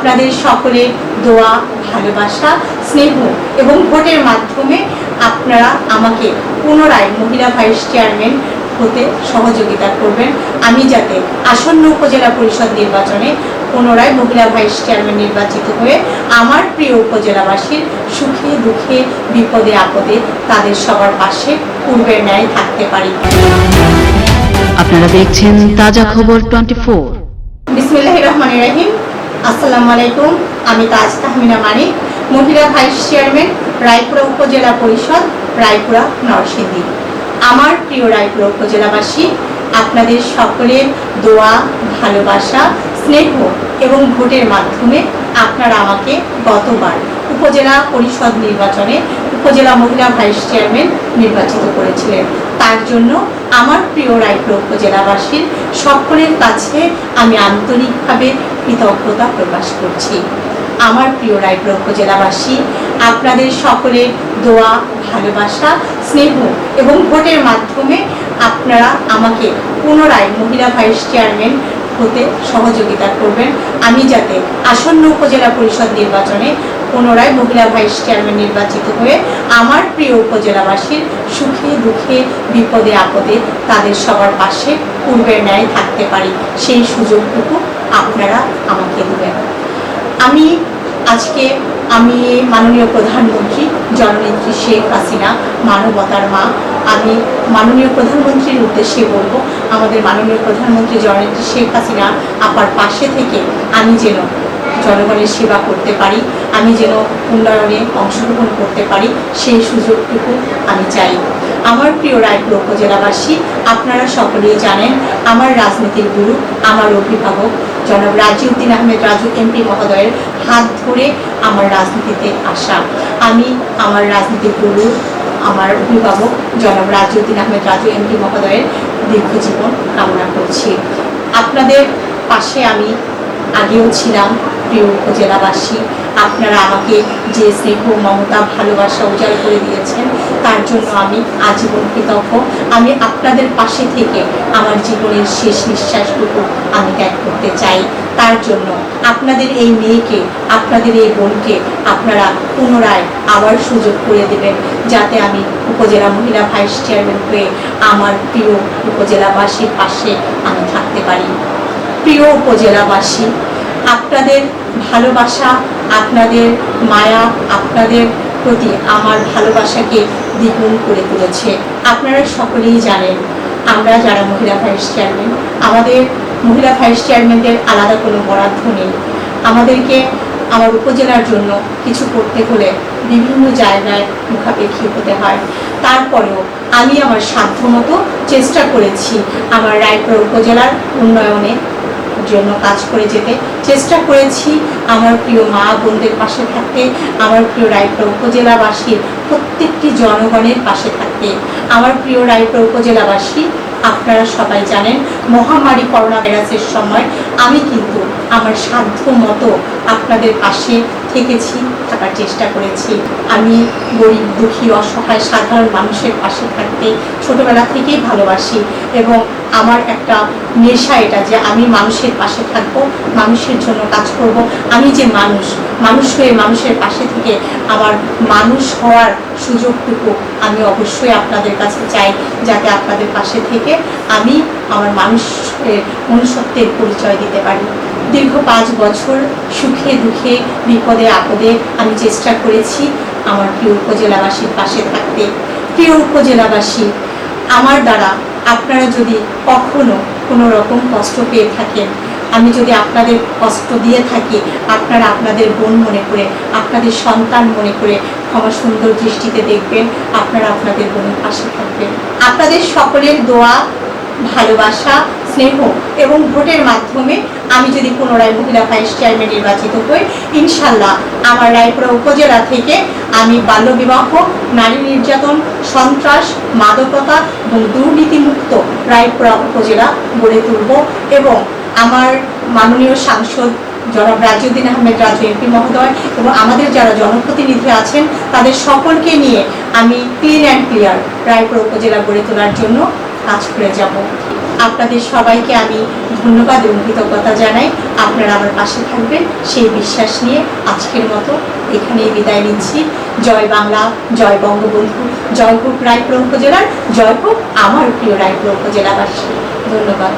আপনাদের সকলের দোয়া ভালোবাসা স্নেহ এবং ভোটের মাধ্যমে আপনারা আমাকে পুনরায় মহিলা ভাইস চেয়ারম্যান হতে সহযোগিতা করবেন। আমি যাতে আসন্ন উপজেলা পরিষদ নির্বাচনে পুনরায় মহিলা ভাইস চেয়ারম্যান নির্বাচিত হয়ে আমার প্রিয় উপজেলাবাসীর সুখে দুঃখে বিপদে আপদে তাদের সবার পাশে পূর্বের ন্যায় থাকতে পারি। আপনারা দেখছেন তাজা খবর টোয়েন্টি ফোর। বিসমিল্লাহ রহমান রাহিম। আসসালামু আলাইকুম, আমি তাজ তাহমিনা মানিক, মহিলা ভাইস চেয়ারম্যান, রায়পুরা উপজেলা পরিষদ, রায়পুরা নরসিংদী। আমার প্রিয় রায়পুরা উপজেলাবাসী, আপনাদের সকলের দোয়া, ভালোবাসা, স্নেহ এবং ভোটের মাধ্যমে আপনারা আমাকে গতবার উপজেলা পরিষদ নির্বাচনে উপজেলা মহিলা ভাইস চেয়ারম্যান নির্বাচিত করেছিলেন। তার জন্য আমার প্রিয় রায়পুর উপজেলাবাসীর সকলের কাছে আমি আন্তরিকভাবে কৃতজ্ঞতা প্রকাশ করছি। আমার প্রিয় রায়পুর উপজেলাবাসী আপনাদের সকলের দোয়া, ভালোবাসা, স্নেহ এবং ভোটের মাধ্যমে আপনারা আমাকে পুনরায় মহিলা ভাইস চেয়ারম্যান হতে সহযোগিতা করবেন। আমি যাতে আসন্ন উপজেলা পরিষদ নির্বাচনে পুনরায় মহিলা ভাইস চেয়ারম্যান নির্বাচিত হয়ে আমার প্রিয় উপজেলাবাসীর সুখে দুঃখে বিপদে আপদে তাদের সবার পাশে পূর্বের ন্যায় থাকতে পারি। সেই সুযোগটুকু আপনারা আমাকে দেবেন। আমি আজকে, আমি মাননীয় প্রধানমন্ত্রী জননেত্রী শেখ হাসিনা, মানবতার মা। আমি মাননীয় প্রধানমন্ত্রীর উদ্দেশ্যে বলব, আমাদের মাননীয় প্রধানমন্ত্রী জননেত্রী শেখ হাসিনা আপার পাশে থেকে আমি যেন জনগণের সেবা করতে পারি, আমি যেন উন্নয়নে অংশগ্রহণ করতে পারি, সেই সুযোগটুকু আমি চাই। আমার প্রিয় রায়পুর উপজেলাবাসী, আপনারা সকলেই জানেন, আমার রাজনীতির গুরু, আমার অভিভাবক জনাব রাজিউদ্দিন আহমেদ রাজু এমপি মহোদয়ের হাত ধরে আমার রাজনীতিতে আসা। আমি আমার রাজনীতির গুরু, আমার অভিভাবক জনাব রাজিউদ্দিন আহমেদ রাজু এমপি মহোদয়ের দীর্ঘজীবন কামনা করছি। আপনাদের পাশে আমি আগেও ছিলাম প্রিয় উপজেলাবাসী, আপনারা আমাকে যে স্নেহ, মমতা, ভালোবাসা উজাড় করে দিয়েছেন, তার জন্য আমি আজীবন কৃতজ্ঞ। আমি আপনাদের পাশে থেকে আমার জীবনের শেষ নিঃশ্বাসটুকু আমি ত্যাগ করতে চাই। তার জন্য আপনাদের এই মেয়েকে, আপনাদের এই বোনকে আপনারা পুনরায় আবার সুযোগ করে দেবেন, যাতে আমি উপজেলা মহিলা ভাইস চেয়ারম্যান হয়ে আমার প্রিয় উপজেলাবাসীর পাশে আমি থাকতে পারি। প্রিয় উপজেলাবাসী, আপনাদের ভালোবাসা আপনাদের মায়া আপনাদের প্রতি আমার ভালোবাসাকে দ্বিগুণ করে তুলেছে। আপনারা সকলেই জানেন, আমরা যারা মহিলা ভাইস চেয়ারম্যান, আমাদের মহিলা ভাইস চেয়ারম্যানদের আলাদা কোনো বরাদ্দ নেই। আমাদেরকে আমার উপজেলার জন্য কিছু করতে হলে বিভিন্ন জায়গায় মুখাপেক্ষী হতে হয়। তারপরেও আমি আমার সাধ্যমতো চেষ্টা করেছি আমার রায়পুর উপজেলার উন্নয়নে জন্য কাজ করে যেতে চেষ্টা করেছি। আমার প্রিয় মা বোনদের পাশে থাকতে, আমার প্রিয় রায়পুর উপজেলাবাসীর প্রত্যেকটি জনগণের পাশে থাকতে। আমার প্রিয় রায়পুর উপজেলাবাসী, আপনারা সবাই জানেন, মহামারী করোনা ভাইরাসের সময় আমি কিন্তু আমার সাধ্য মতো আপনাদের পাশে থেকেছি, থাকার চেষ্টা করেছি। আমি গরিব, দুঃখী, অসহায়, সাধারণ মানুষের পাশে থাকতে ছোটবেলা থেকেই ভালোবাসি এবং আমার একটা নেশা এটা যে আমি মানুষের পাশে থাকব, মানুষের জন্য কাজ করব। আমি যে মানুষ মানুষ হয়ে মানুষের পাশে থেকে আমার মানুষ হওয়ার সুযোগটুকু আমি অবশ্যই আপনাদের কাছে চাই, যাতে আপনাদের পাশে থেকে আমি আমার মানুষের মনুষ্যত্বের পরিচয় দিতে পারি। দীর্ঘ পাঁচ বছর সুখে দুঃখে বিপদে আপদে আমি চেষ্টা করেছি আমার প্রিয় উপজেলাবাসীর পাশে থাকতে। প্রিয় উপজেলাবাসী, আমার দ্বারা আপনারা যদি কখনো কোনো রকম কষ্ট পেয়ে থাকেন, আমি যদি আপনাদের কষ্ট দিয়ে থাকি, আপনারা আপনাদের বোন মনে করে, আপনাদের সন্তান মনে করে ক্ষমা সুন্দর দৃষ্টিতে দেখবেন, আপনারা আপনাদের বোনের পাশে থাকবেন। আপনাদের সকলের দোয়া, ভালোবাসা স্নেহ এবং ভোটের মাধ্যমে আমি যদি পুনরায় মহিলা ভাইস চেয়ারম্যান নির্বাচিত হই, ইনশাল্লাহ আমার রায়পুরা উপজেলা থেকে আমি বাল্যবিবাহ, নারী নির্যাতন, সন্ত্রাস, মাদকতা এবং দুর্নীতিমুক্ত রায়পুরা উপজেলা গড়ে তুলব এবং আমার মাননীয় সাংসদ জনাব রাজিউদ্দিন আহমেদ রাজু এমপি মহোদয় এবং আমাদের যারা জনপ্রতিনিধি আছেন, তাদের সকলকে নিয়ে আমি ক্লিন অ্যান্ড ক্লিয়ার রায়পুর উপজেলা গড়ে তোলার জন্য কাজ করে যাব। আপনাদের সবাইকে আমি ধন্যবাদ এবং কৃতজ্ঞতা জানাই। আপনারা আমার পাশে থাকবেন। সেই বিশ্বাস নিয়ে আজকের মতো এখানেই বিদায় নিচ্ছি। জয় বাংলা, জয় বঙ্গবন্ধু, জয় হোক রায়পুর উপজেলার, জয় হোক আমার প্রিয় রায়পুর উপজেলাবাসী। ধন্যবাদ।